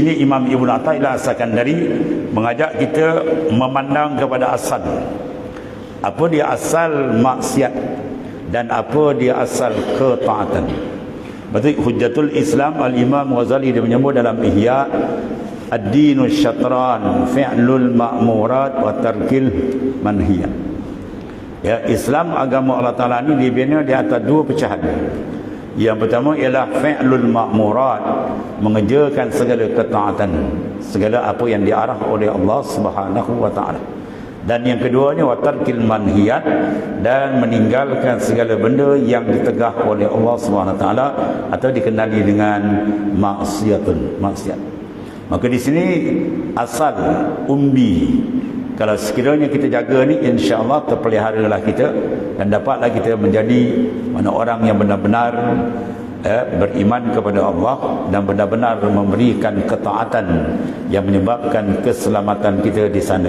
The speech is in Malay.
Ini Imam Ibn Atta'illah As-Sakandari mengajak kita memandang kepada asal. Apa dia asal maksiat dan apa dia asal ketaatan. Berarti Hujjatul Islam Al-Imam Ghazali dia menyebut dalam Ihya Ad-dinu syatran fi'lul ma'murat wa tarkil manhiyat. Ya, Islam agama Allah Taala ni dibina di atas dua pecahan. Yang pertama ialah fi'lul ma'murat, mengerjakan segala ketaatan, segala apa yang diarah oleh Allah Subhanahu wa taala. Dan yang keduanya watarkil manhiyat dan meninggalkan segala benda yang ditegah oleh Allah Subhanahu taala atau dikenali dengan maksiatun, maksiat. Maka di sini asal umbi kalau sekiranya kita jaga ni insya-Allah terpeliharalah kita dan dapatlah kita menjadi mana orang yang benar-benar eh, beriman kepada Allah dan benar-benar memberikan ketaatan yang menyebabkan keselamatan kita di sana